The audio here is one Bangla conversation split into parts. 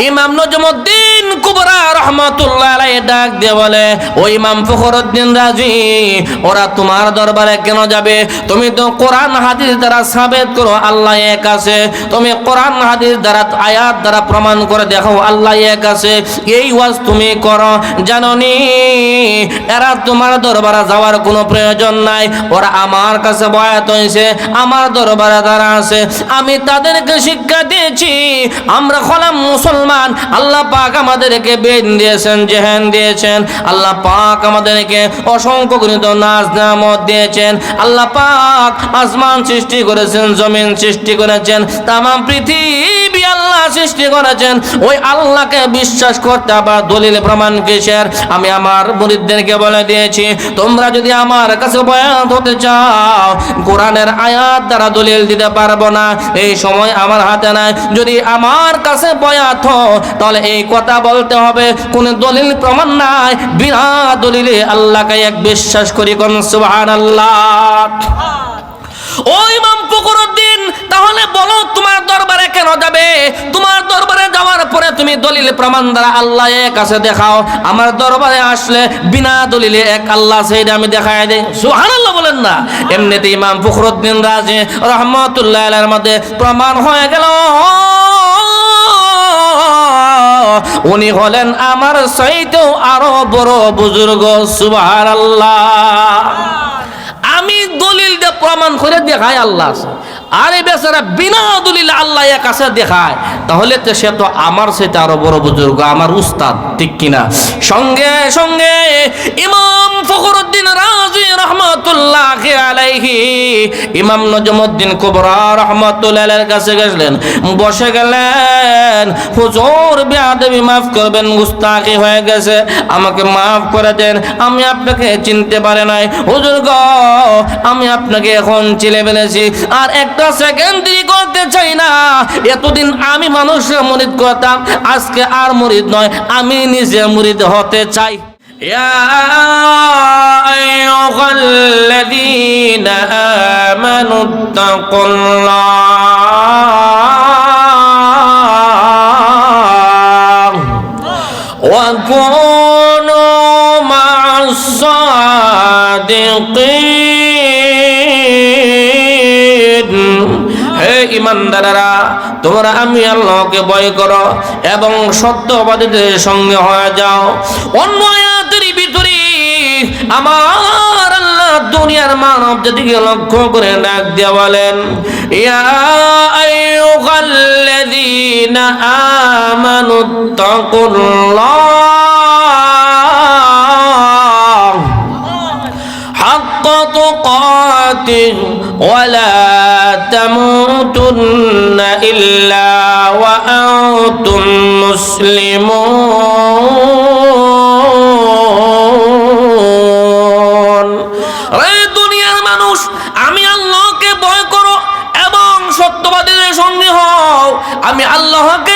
ইমাম নজমুদ্দিন কুবরা রহমাতুল্লাহ আলাই ডাক দিয়ে বলে, ও ইমাম রাজি, ওরা তোমার দরবারে কেন যাবে? তুমি তো কোরআন হাদিস দ্বারা সাবেত করো, আল্লাহ এক আছে। তুমি কোরআন হাদিস দ্বারা, আয়াত দ্বারা প্রমাণ করে দেখো, আল্লাহ এক আছে। এই ওয়াজ তুমি করো। জাননি? এরা তোমার দরবারে যাওয়ার কোনো প্রয়োজন নাই। ওরা আমার কাছে বয়াত হয়েছে, আমার দরবারে তারা আছে। আমি তাদেরকে শিক্ষা দিয়েছি, আমরা হলাম মুসলমান। আল্লাহ পাক আমাদেরকে বেদ দিয়েছেন, জেহেন দিয়েছেন, আল্লাহ পাক আমাদেরকে অসংখ্য গণিত নাচ নামত দিয়েছেন, আল্লাহ পাক আসমান সৃষ্টি করেছেন, জমিন সৃষ্টি করেছেন, তামাম পৃথিবী আল্লাহ সৃষ্টি করেছেন। ওই আল্লাহকে বিশ্বাস করতে আবার দলিল প্রমাণ কিসের? আমি আমার মুরিদদেরকে বলে দিয়েছি, তোমরা যদি আমার কাছে বয়াত হতে চাও, কোরআনের আয়াত দ্বারা দলিল দিতে পারব না। এই সময় আমার হাতে নাই। যদি আমার কাছে বয়াত তাহলে এই কথা বলতে হবে, কোন দলিল প্রমাণ নাই। বিনা দলিলে আল্লাহকে এক বিশ্বাস করি কোন সুবহানাল্লাহ। ও যাবে তোমার দরবারে যাওয়ার পরে তুমি দলিল প্রমাণ দ্বারা আল্লাহ এক আছে দেখাও। আমার দরবারে আসলে বিনা দলিলে এক আল্লাহ সেইটা আমি দেখাই দেই। সুবহানাল্লাহ বলেন না। এমনিতে ইমাম ফখরুদ্দিন রাজে রহমতুল্লাহ আলাইহির মধ্যে প্রমাণ হয়ে গেল। উনি হলেন আমার চাইতেও আরও বড় বুজুর্গ। সুবহানাল্লাহ। আমি দলিল দিয়ে প্রমাণ করে দেখাই আল্লাহ আরে বেচারা, বিনা দলিল আল্লাহ কাছে দেখায়। তাহলে তো সে তো আমার সাথে আরও বড় বুজুর্গ, আমার উস্তাদ, ঠিক কিনা? সঙ্গে সঙ্গে ইমাম ফখরুদ্দিন রাজি রহমতুল্লাহ আলাইহি, ইমাম নজমুদ্দিন কুবরা রহমতুল্লাহ কাছে গেলেন বসে গেলেন, হুজুর বেয়াদবি মাফ করবেন গুস্তাকি হয়ে গেছে, আমাকে মাফ করে দেন, আমি আপনাকে চিনতে পারে নাই। হুজুর গো, আমি আপনাকে এখন চিনে ফেলেছি। আর একটা সেকেন্ড দেরি করতে চাই না এতদিন আমি মানুষের মরিদ করতাম আজকে আর মরিদ নয় আমি নিজে মরিদ হতে চাই يا أيها الذين آمنوا اتقوا الله وكونوا مع الصادقين তোমরা আমি আল্লাহকে ভয় করো এবং সত্যবাদীদের সঙ্গে হয়ে যাও। অন্য আয়াতের ভিতরে আমার আল্লাহ দুনিয়ার মানব জাতিকে লক্ষ্য করে ডাক দিয়া বলেন, ইয়া আইয়ুহাল্লাযীনা আমানু তাকুল্লাহ হাক্কা তুকাতিহি ওয়া লা তামু تموتن إلا وأنتم مسلمون রে দুনিয়ার মানুষ আমি আল্লাহকে ভয় করো এবং সত্যবাদীদের সঙ্গে হও আমি আল্লাহকে ভয়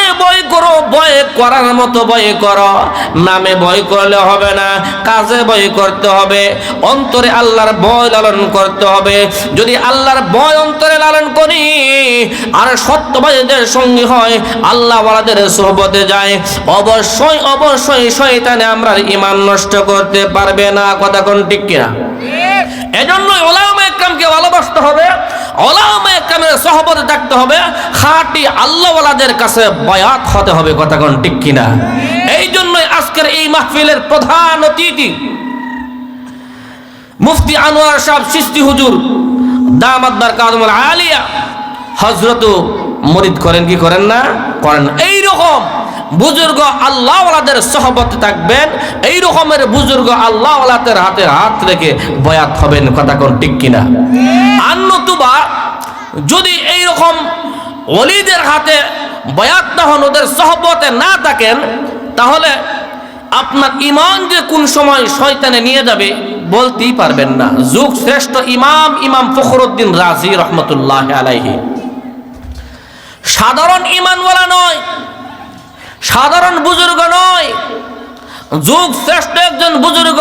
করো, ভয় করার মতো ভয় করো। নামে ভয় করলে হবে না, কাজে ভয় করতে হবে। অন্তরে আল্লাহর ভয় লালন করতে হবে। যদি আল্লাহর ভয় অন্তরে লালন করি, আর সত্যবাদীদের সঙ্গী হয় আল্লাহ ওয়ালাদের সোহবতে যায়। অবশ্যই অবশ্যই শয়তানে আমরা ইমান নষ্ট করতে পারবে না, কথা কোন ঠিক কিনা? এজন্য ওলামা একরামকে ভালোবাসতে হবে, ওলামা একরামের সহবতে থাকতে হবে, খাঁটি আল্লাহওয়ালাদের কাছে বয়াত হতে হবে, কথা কোন ঠিক কিনা? এই জন্যই আজকের এই মাহফিলের প্রধান অতিথি, মুফতি আনোয়ার সাহেব সৃষ্টি হুজুর, দামাত বারকাতুল আলিয়া হজরত মরিদ করেন কি করেন না? করেন। এই রকম বুজুর্গ আল্লাহওয়ালাদের সহবতে থাকবেন এই রকমের বুজুর্গ আল্লাহওয়ালাদের হাতে হাত রেখে বয়াত হবেন, কথা কোন ঠিক কিনা? আর নতুবা যদি এই রকম অলিদের হাতে বয়াত না হন, ওদের সহবতে না থাকেন, তাহলে আপনার ইমান যে কোন সময় শয়তানে নিয়ে যাবে বলতেই পারবেন না। যুগ শ্রেষ্ঠ ইমাম ইমাম ফখরুদ্দিন রাজি রহমতুল্লাহ আলাইহি। সাধারণ ইমানওয়ালা নয় সাধারণ বুজুর্গ নয় যুগ শ্রেষ্ঠ একজন বুজুর্গ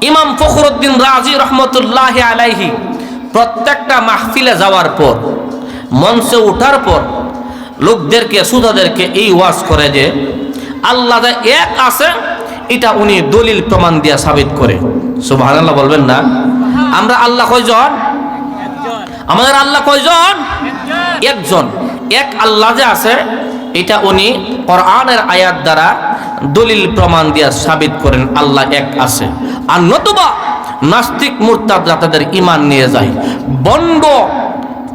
ইমাম ফখরুদ্দিন রাজি রহমতুল্লাহ আলাইহি প্রত্যেকটা মাহফিলে যাওয়ার পর মঞ্চে ওঠার পর লোকদেরকে সুদাদেরকে এই ওয়াজ করে যে আল্লাহ এক আছে এটা উনি দলিল প্রমাণ দিয়া সাবিত করে। সুবহানাল্লাহ বলবেন না? আমরা আল্লাহ কয়জন? আমাদের আল্লাহ কয়জন? একজন। এক আল্লাহ যে আছে এটা উনি কোরআনের আয়াত দ্বারা দলিল প্রমাণ দিয়া সাবিত করেন, আল্লাহ এক আছে। আর নতুবা নাস্তিক মুরতাদরা তাদের ইমান নিয়ে যায়। বন্ড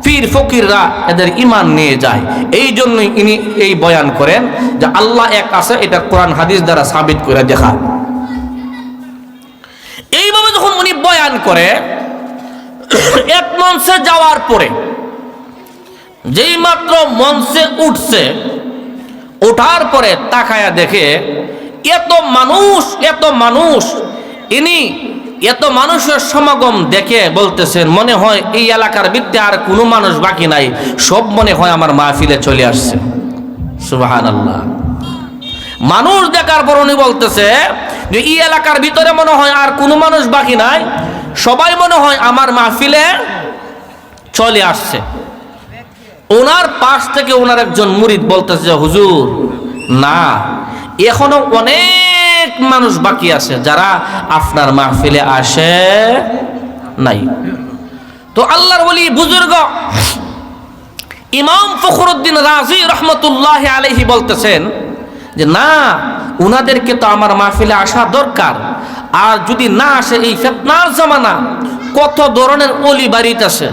পীর ফকিররা এদের ইমান নিয়ে যায়। এই জন্যই ইনি এই বয়ান করেন যে আল্লাহ এক আছে, এটা কোরআন হাদিস দ্বারা সাবিত করে দেখা। এইভাবে যখন উনি বয়ান করে, এক মঞ্চে যাওয়ার পরে যেই মাত্র মঞ্চে উঠছে ওঠার পরে তাকায়া দেখে, এত মানুষ এত মানুষ। ইনি এত মানুষের সমাগম দেখে বলতেছেন, মনে হয় এই এলাকার ভিত্তি আর কোনো মানুষ বাকি নাই। সব মনে হয় আমার মাহফিলে চলে আসছে। সুবাহান আল্লাহ মানুষ দেখার পর উনি বলতেছে যে, এই এলাকার ভিতরে মনে হয় আর কোনো মানুষ বাকি নাই। সবাই মনে হয় আমার মাহফিলে চলে আসছে। ওনার পাশ থেকে ওনার একজন মুরিদ বলতেছে, হুজুর, না, এখনও অনেক মানুষ বাকি আছে যারা আপনার মাহফিলে আসে নাই। তো আল্লাহর বলি বুজুর্গ ইমাম ফখরুদ্দিন রাজি রহমতুল্লাহ আলহি বলতেছেন যে, না উনাদেরকে তো আমার মাহফিলে আসা দরকার। আর যদি না আসে এই ফেতনার জামানা, কত ধরনের অলি বাড়িতে আছে?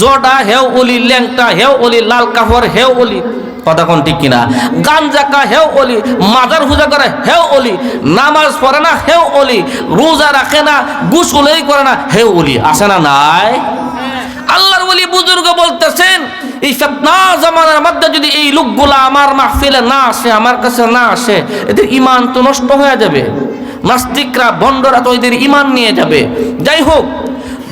জডা, হেও অলি, ল্যাংটা, হেও অলি, লাল কাপড়, হেও অলি। কথা কোন ঠিক কিনা? গাঞ্জাকা, হেও অলি, মাজার হুজা করে হেও অলি, নামাজ পড়ে না, হেও অলি, রোজা রাখে না, গুসলেই করে না, হেও অলি। আসে না নাই? আল্লাহর বলি বুজুর্গ বলতেছেন, এই ফেতনা জামানার মধ্যে যদি এই লোকগুলা আমার মাহফিলে না আসে, আমার কাছে না আসে, এদের ইমান তো নষ্ট হয়ে যাবে। নাস্তিকরা বন্ডরা তো এদের ইমান নিয়ে যাবে। যাই হোক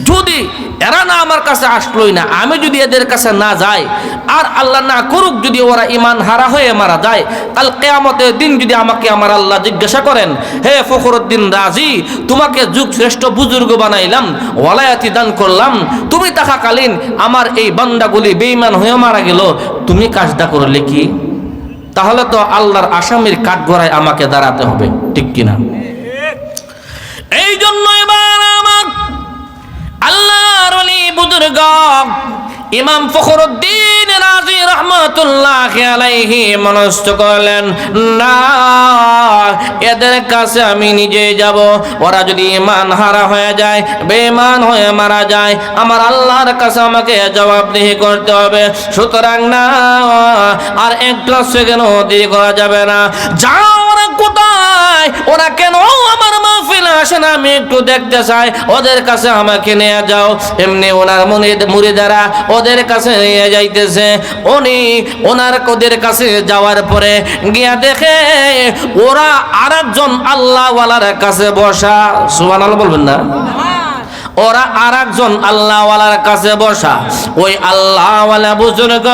যদি এরা না আমার কাছে আসলোই না আমি যদি এদের কাছে না যাই আর আল্লাহ না করুক যদি ওরা ইমান হারা হয়ে মারা যায় কাল কেয়ামতের দিন যদি আমাকে আমার আল্লাহ জিজ্ঞাসা করেন হে ফখরুদ্দিন রাজি তোমাকে যুগ শ্রেষ্ঠ বুজুর্গ বানাইলাম ওয়ালায়াতি দান করলাম তুমি থাকাকালীন আমার এই বান্দাগুলি বেইমান হয়ে মারা গেল তুমি কাজটা করলে কি? তাহলে তো আল্লাহর আসামির কাঠগড়ায় আমাকে দাঁড়াতে হবে ঠিক কিনা? এই জন্য এবার বুজুর্গ ইমাম ফখরুদ্দিন রাজি রহমতুল্লাহ আলাইহি মনস্থ করলেন, না, এদের কাছে আমি নিজে যাব। ওরা যদি ইমান হারা হয়ে যায় বেমান হয়ে মারা যায়, আমার আল্লাহর কাছে আমাকে জবাবদিহি করতে হবে। সুতরাং না, আর একটু সেকেন্ড দেরি করা যাবে না? যাও ওরা কোথায়? ওরা কেন আমার মাহফিলে আসে না, আমি একটু দেখতে চাই। ওদের কাছে আমাকে নিয়ে যাও। এমনি ওনার ওদের কাছে নিয়ে যাইতেছে। উনি ওনার কাছে যাওয়ার পরে গিয়া দেখে, ওরা আরেকজন আল্লাহওয়ালার কাছে বসা। বলবেন না? ওরা আর একজন আল্লাহওয়ালার কাছে বসা। ওই আল্লাহওয়ালা বুজুর্গ,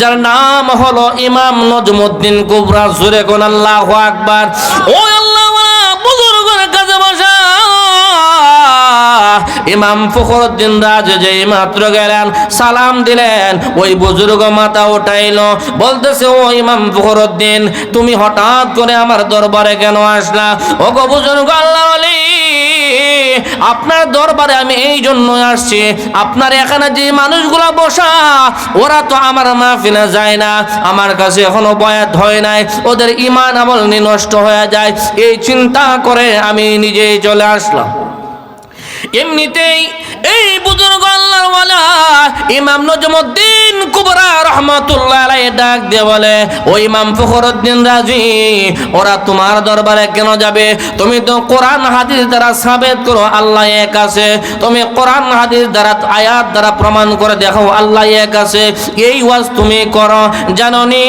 যার নাম হলো ইমাম নজমুদ্দিন কুবরা, জুরে কোন আল্লাহ আকবার। ওই আল্লাহওয়ালা ইমাম ফখরুদ্দিন রাজ যে মাত্র গেলেন, সালাম দিলেন, ওই বুজুর্গ মাথা উঠাইল, বলতেছে, ও ইমাম ফখরুদ্দিন, তুমি হঠাৎ করে আমার দরবারে কেন আসলা? ও গো বুজুর্গ, আল্লাহ আলী আপনার দরবারে আমি এই জন্য আসছি। আপনার এখানে যে মানুষগুলো বসা, ওরা তো আমার মাহফিলে যায় না। আমার কাছে এখনও বয়াত হয় নাই। ওদের ইমান আমল নষ্ট হয়ে যায়। এই চিন্তা করে আমি নিজেই চলে আসলাম। এমনিতেই এই বুজুর্গ আল্লাহওয়ালা ইমাম নজমুদ্দিন কুবরা রহমতুল্লাহ আলাইহি ডাক দিয়ে বলে, ও ইমাম ফখরুদ্দিন রাজি, ওরা তোমার দরবারে কেন যাবে? তুমি তো কোরআন হাদিস দ্বারা সাবেত করো, আল্লাহ এক আছে। তুমি কোরআন হাদিস দ্বারা, আয়াত দ্বারা প্রমাণ করে দেখো, আল্লাহ এক আছে। এই ওয়াজ তুমি করো, জাননি?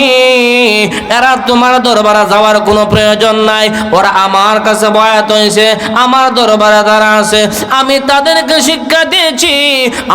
এরা তোমার দরবারে যাওয়ার কোনো প্রয়োজন নাই। ওরা আমার কাছে বয়াত হয়েছে, আমার দরবারে তারা আছে, আমি তাদেরকে শিক্ষা দিয়েছি।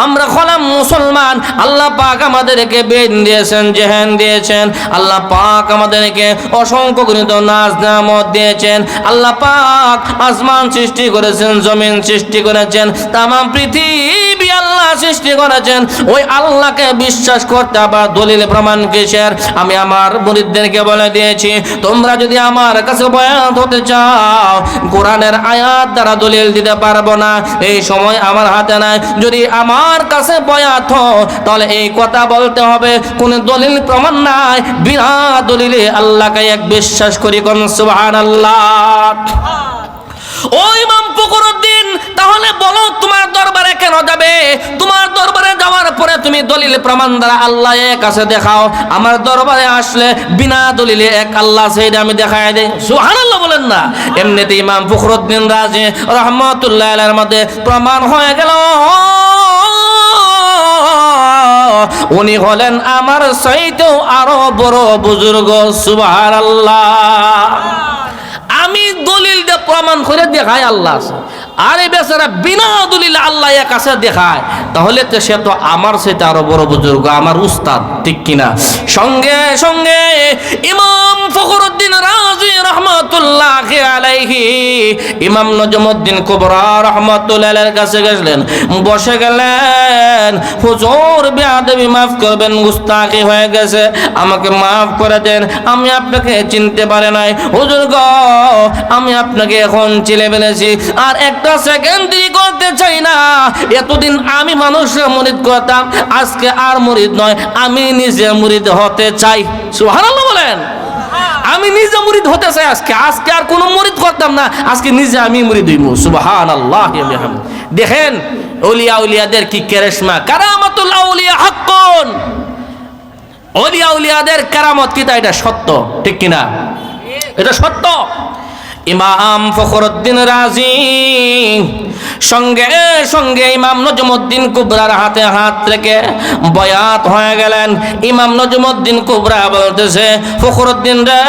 আমরা হলাম মুসলমান। আল্লাহ পাক আমাদেরকে বেদ দিয়েছেন, জেহেন দিয়েছেন। আল্লাহ পাক আমাদেরকে অসংখ্য গণিত, নাচ, নামত দিয়েছেন। আল্লাহ পাক আসমান সৃষ্টি করেছেন, জমিন সৃষ্টি করেছেন। তাম পৃথিবী আল্লাহ সৃষ্টি করেছেন। ওই আল্লাহকে বিশ্বাস করতে আবার দলিল প্রমাণ কিসের? আমি আমার মুরিদদেরকে বলে দিয়েছি, তোমরা যদি আমার কাছে বয়াত হতে চাও, কোরআনের আয়াত দ্বারা দলিল দিতে পারব না। এই সময় আমার হাতে নাই। যদি আমার কাছে বয়াত তাহলে এই কথা বলতে হবে, কোন দলিল প্রমাণ নাই। বিনা দলিলে আল্লাহকে এক বিশ্বাস করি কোন সুবহান আল্লাহ ও ইমাম তাহলে বলো তোমার দরবারে কেন যাবে? তোমার দরবারে যাওয়ার পরে তুমি দলিল প্রমাণ দ্বারা আল্লাহ কাছে দেখাও। আমার দরবারে আসলে বিনা দলিলে এক আল্লাহ সেইটা আমি দেখাই দেই। সুবহানাল্লাহ বলেন না। এমনিতে ইমাম ফখরুদ্দিন রাজি রহমতুল্লাহ মধ্যে প্রমাণ হয়ে গেল। উনি হলেন আমার চাইতেও আরও বড় বুজুর্গ, সুবহানাল্লাহ। আমি দলিল প্রমাণ করে দেখাই আল্লাহ আছে। আরে বেচারা বিনা দলিল আল্লাহ এক কাছে দেখায়, তাহলে তো সে তো আমার সেটা আরও বড় বুজুর্গ, আমার উস্তাদ, ঠিক কিনা? সঙ্গে সঙ্গে ইমাম ফখরুদ্দিন রাজি রহমতুল্লাহ আলাইহি, ইমাম নজমুদ্দিন কুবরা রহমতুল্লাহ কাছে গেলেন বসে গেলেন, হুজুর বেয়াদবি মাফ করবেন গুস্তাকি হয়ে গেছে, আমাকে মাফ করে দেন, আমি আপনাকে চিনতে পারে নাই, হুজুর গো, আমি আপনাকে এখন চিনে ফেলেছি, আর একটা সেকেন্ড দেরি করতে চাই না। এতদিন আমি মানুষের মুরিদ করতাম, আজকে আর মুরিদ নয়, আমি নিজে মুরিদ হতে চাই। সুবহানাল্লাহ বলেন। আমি নিজে মুরিদ হতে চাই আজকে আজকে আর কোনো মুরিদ করতাম না, আজকে নিজে আমি মুরিদ হইব। সুবহানাল্লাহ দেখেন ওলিয়া উলিয়াদের কি কেরেশমা? কারামাতুল আউলিয়া হাক্কুন। ওলিয়া উলিয়াদের কারামত কিতা এটা সত্য, ঠিক কিনা? এটা সত্য। ইমাম ফখরুদ্দিন রাজি। সঙ্গে সঙ্গে ইমাম নজমুদ্দিন কুবরার হাতে হাত রেখে বয়াত হয়ে গেলেন। ইমাম নজমুদ্দিন কুবরা বলতেছে, ফখরুদ্দিন রে,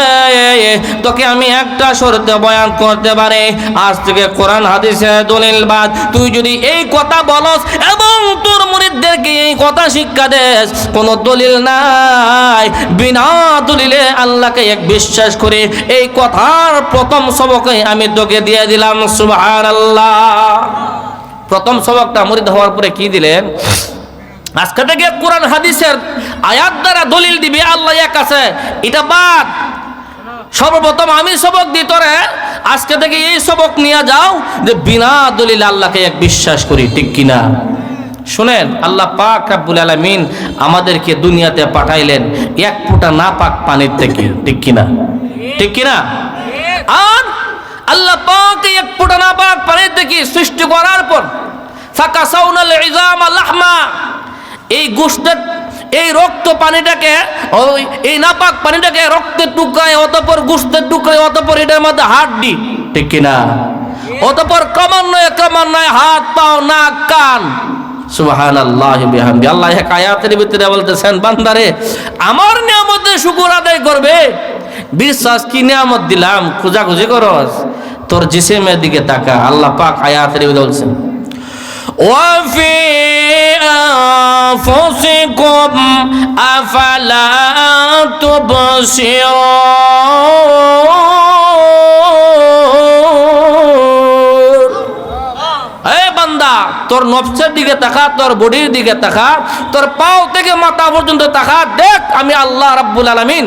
তোকে আমি একটা শর্তে বয়ান করতে পারি। আজ থেকে কোরআন, হাদিসে দলিল বাদ। তুই যদি এই কথা বলস এবং তোর মুরিদদেরকে এই কথা শিক্ষা দেস, কোনো দলিল নাই। বিনা দলিলে আল্লাহকে এক বিশ্বাস করে। এই কথার প্রথম সবকে আমি তোকে দিয়ে দিলাম সুবহান আল্লাহ প্রথম সবকটা মুরিদ হওয়ার পরে কি দিলেন? আজকে থেকে কোরআন, হাদিসের আয়াত দ্বারা দলিল দিবে, আল্লাহ এক আছে। এটা বাদ। সর্বপ্রথম আমি সবক দিই তোরে, আজকে থেকে এই সবক নিয়ে যাও যে বিনা দলিল আল্লাহকে এক বিশ্বাস করি, ঠিক কিনা? শুনেন, আল্লাহ পাক রাব্বুল আলামিন আমাদেরকে দুনিয়াতে পাঠাইলেন এক ফোঁটা না পাক পানির থেকে, ঠিক কিনা? ঠিক কিনা? আর আল্লাহ পাক এক ফোঁটা না পাক পানির থেকে সৃষ্টি করার পর ফাঁকা সাউনাল ইজামা লাহমা, এই গোষ্ঠের এই রক্ত পানিটাকে, ওই এই নাপাক পানিটাকে রক্তের টুকরায় অতপর গোষ্ঠের টুকরায় অতপর এটার মধ্যে হাড্ডি ঠিক কিনা? অতপর ক্রমান্বয়ে ক্রমান্বয়ে হাত, পাও, নাক, কান। সুবাহান আল্লাহ বিহামদি। আল্লাহ এক আয়াতের ভিতরে বলতেছেন, বান্দারে, আমার নিয়ামতের শুকুর আদায় করবে। বিশ্বাস কি নিয়ামত দিলাম খোঁজাখুঁজি করস তোর জিসেমের দিকে তাকা আল্লাহ পাক আয়াতের ভিতরে বলছেন وفي أنفسكم أفلا تبصرون এই বান্দা তোর নফসের দিকে তাকা তোর বডির দিকে তাকা তোর পাও থেকে মাথা পর্যন্ত তাকা দেখ আমি আল্লাহ রাব্বুল আলামিন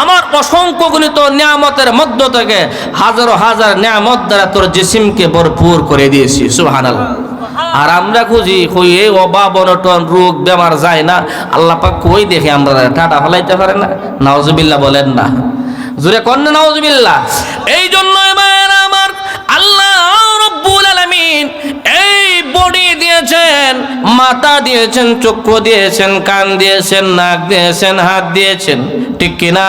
আমার অসংখ্য গণিত নিয়ামতের মধ্য থেকে হাজারো হাজার নিয়ামত দ্বারা তোর জিসিমকে ভরপুর করে দিয়েছি সুবহানাল্লাহ। আর আমরা খুঁজি কই এই অভাব অনটন রোগ বেমার যায় না। আল্লাহ পাক কই দেখে আমরা টাটা ফেলাইতে পারে না? নাউজুবিল্লাহ বলেন না। জুড়ে কন না নাউজুবিল্লাহ। এই জন্য এবার আমার আল্লাহ রব্বুল আলামিন এই বডি দিয়েছেন, মাথা দিয়েছেন, চক্ষু দিয়েছেন, কান দিয়েছেন, নাক দিয়েছেন, হাত দিয়েছেন। ঠিক কিনা?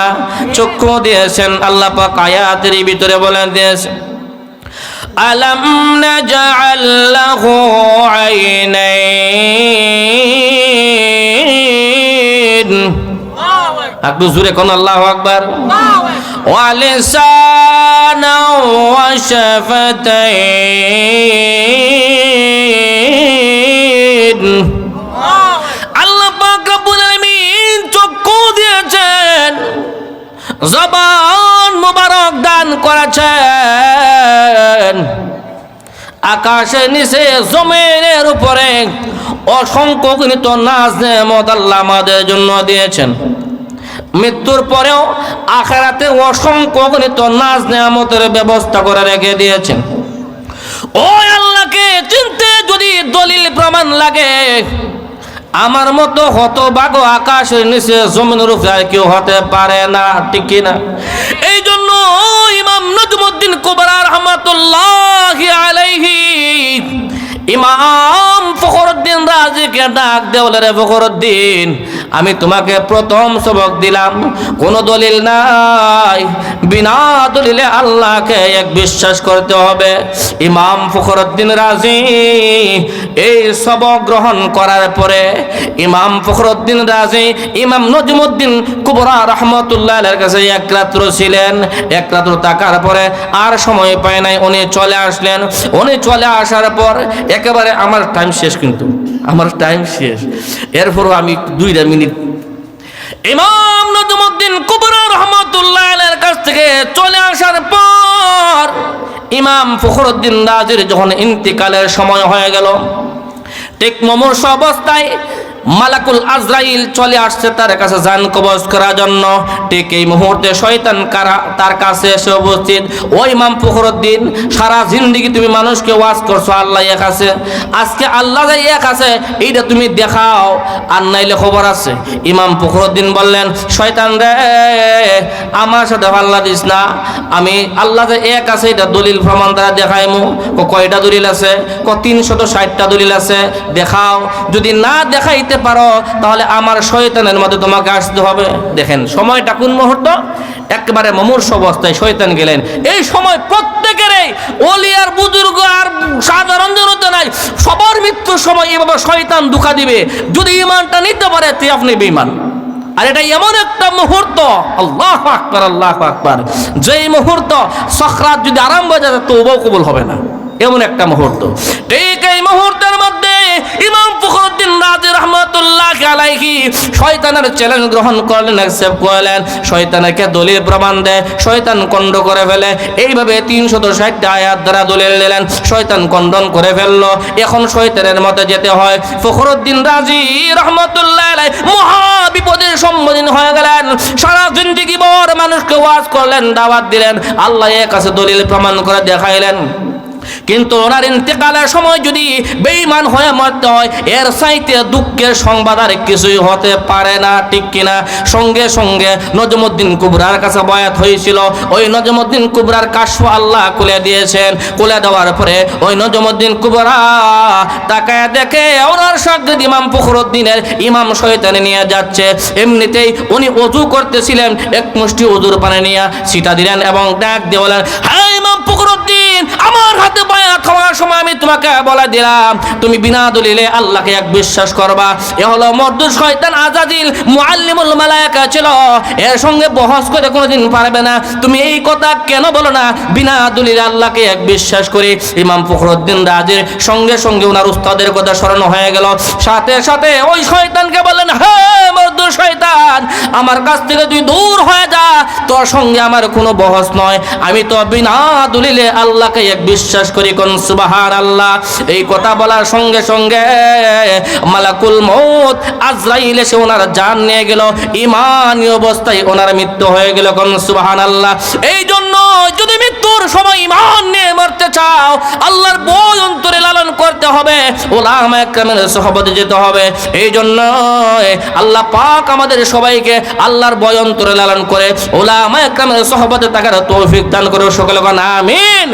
চক্ষু দিয়েছেন, আল্লাহ পাক আয়াতের ভিতরে বলেন দিয়েছেন, আলম নাজআল লাহু আইনাইন? একটু জুড়ে কোন আল্লাহু আকবার। ولسانا وشفتين আল্লাহ পাক রব্বুল আলামিন চক্ষু জবান মুবারক দান করেছেন আকাশের নিচে জমিনের উপরে অসংখ্য গণিত নাজ নেমত আল্লাহ আমাদের জন্য দিয়েছেন মৃত্যুর পরেও আখেরাতে অসংখ্য গণিত নাজ নেয়ামতের ব্যবস্থা করে রেখে দিয়েছেন। ও আল্লাহকে চিনতে যদি দলিল প্রমাণ লাগে, আমার মতো হতভাগ আকাশের নিচে জমিনের উপরে কেউ হতে পারে না, ঠিক না? এই জন্য ইমাম নজমুদ্দিন কুবরা রহমাতুল্লাহ আলাইহি ইমাম ফখরুদ্দিন রাজিকে ডাক দেওয়ালে রে ফখরুদ্দিন, আমি তোমাকে প্রথম সবক দিলাম। কোনো দলিল নাই। বিনা দলিলে আল্লাহকে এক বিশ্বাস করতে হবে। ইমাম ফখরুদ্দিন রাজি। এই সবক গ্রহণ করার পরে ইমাম ফখরুদ্দিন রাজি। ইমাম নজমুদ্দিন কুবরা রহমতুল্লাহ কাছে এক রাত্র ছিলেন। এক রাত্র থাকার পরে আর সময় পায় নাই। উনি চলে আসলেন। উনি চলে আসার পর একেবারে আমার টাইম শেষ কিন্তু। আমার টাইম শেষ। এরপরও আমি দুইটা মিনিট। ইমাম নজমুদ্দিন কুবরা রহমতুল্লাহ কাছ থেকে চলে আসার পর ইমাম ফখরুদ্দিন রাজের যখন ইন্তিকালের সময় হয়ে গেল, ঠিক মমর্ষ অবস্থায় মালাকুল আজরাইল চলে আসছে তার কাছে জান কবজ করার জন্য। ঠিক এই মুহূর্তে শয়তান কারা তার কাছে এসে উপস্থিত। ওই ইমাম ফখরুদ্দিন, সারা জিন্দিগি তুমি মানুষকে ওয়াজ করছ, আল্লাহ এক আছে। আজকে আল্লাহ যে এক আছে, এইটা তুমি দেখাও। আর নাইলে খবর আছে। ইমাম ফখরুদ্দিন বললেন, শয়তান রে, আমার সাথে আল্লাহ দিস না। আমি আল্লাহ যে এক আছে, এটা দলিল প্রমাণ দ্বারা দেখাইমু। কয়টা দলিল আছে? ক তিনশত ষাটটা দলিল আছে। দেখাও। যদি না দেখাইতে পারো, তাহলে আমার শয়তানের মধ্যে তোমাকে আসতে হবে। দেখেন, সময়টা কোন মুহূর্ত? একেবারে মমূর্ষ অবস্থায় শয়তান গেলেন। এই সময় প্রত্যেকেরই অলি আর বুজুর্গ আর সাধারণ জনতা নাই, সবার মৃত্যুর সময় এভাবে শয়তান দুঃখা দিবে। যদি ইমানটা নিতে পারে, তে আপনি বেঈমান। আর এটা এমন একটা মুহূর্ত, আল্লাহ আকবার আল্লাহ আকবার। যেই মুহূর্ত সখরাত যদি আরাম হয়ে তো কবুল হবে না। এমন একটা মুহূর্ত। ঠিক এই মুহূর্তের মধ্যে ইমাম ফখরুদ্দিন রাজি রহমতুল্লাহ আলাইহি শয়তানের চ্যালেঞ্জ গ্রহণ করলেন অ্যাকসেপ্ট করলেন। শয়তানকে দলিল প্রমাণ দেয়, শয়তান কণ্ড করে ফেলে। এইভাবে তিনশত ষাটটা আয়াত দ্বারা দলিল দিলেন শয়তান খণ্ডন করে ফেলল। এখন শয়তানের মতে যেতে হয়, ফখরুদ্দিন রাজি রহমতুল্লাহ আলাই মহা বিপদের সম্মুখীন হয়ে গেলেন। সারা জিন্দিগি বর মানুষকে ওয়াজ করলেন, দাওয়াত দিলেন। আল্লাহ এর কাছে দলিল প্রমাণ করে দেখাইলেন। কিন্তু ওনার ইন্তেকালের সময় যদি বেঈমান হয়ে মরতে হয়, এর সাইতে দুঃখের সংবাদ আর কিছুই হতে পারে না, ঠিক কিনা? সঙ্গে সঙ্গে নজমুদ্দিন কুবরার কাছে বয়াত হয়েছিল। ওই নজমুদ্দিন কুবরার কাশ আল্লাহ খুলে দিয়েছেন। খুলে দেওয়ার পরে ওই নজমুদ্দিন কুবরা তাকায় দেখে ওনার সাথে ইমাম ফখরুদ্দিনের ইমাম শয়তানে নিয়ে যাচ্ছে। এমনিতেই উনি অজু করতেছিলেন, এক মুষ্টি অজুর পানে নিয়ে সিটা দিলেন এবং ডাক দিয়ে বলেন হ্যাঁ ইমাম ফখরুদ্দিন আমার হাতে বায়াত হওয়ার সময় আমি তোমাকে বলে দিলাম, তুমি বিনা দলিলে আল্লাহকে এক বিশ্বাস করবা। এ হলো মর্দুর শয়তান আজাদিল মুআল্লিমুল মালায়েকা ছিল। এর সঙ্গে বহস করে কোনোদিন পারবে না। তুমি এই কথা কেন বলো না? বিনা দলিলে আল্লাহকে এক বিশ্বাস করি। ইমাম ফখরুদ্দিন রাজের সঙ্গে সঙ্গে ওনার উস্তাদের কথা স্মরণ হয়ে গেল। সাথে সাথে ওই শয়তানকে বললেন হ্যাঁ মর্দুর শয়তান, আমার কাছ থেকে তুই দূর হয়ে যা। তোর সঙ্গে আমার কোনো বহস নয়। আমি তো বিনা দলিলে আল্লাহকে এক বিশ্বাস করি কোন সুবাহার আল্লাহ এই কথা বলার সঙ্গে সঙ্গে মালাকুল মৌত আজরাইল এসে ওনার জান নিয়ে গেল। ইমানি অবস্থায় ওনার মৃত্যু হয়ে গেল কোন সুবাহান আল্লাহ এই জন্য যদি মৃত্যুর সময় ইমান নিয়ে মরতে চাও, আল্লাহর বই অন্তরে লালন করতে হবে, ওলামা একরামের সহবতে যেতে হবে। এই জন্য আল্লাহ পাক আমাদের সবাইকে আল্লাহর বয় অন্তরে লালন করে, ওলামা একরামের সহবতে থাকার তৌফিক দান করে সকলে আমিন।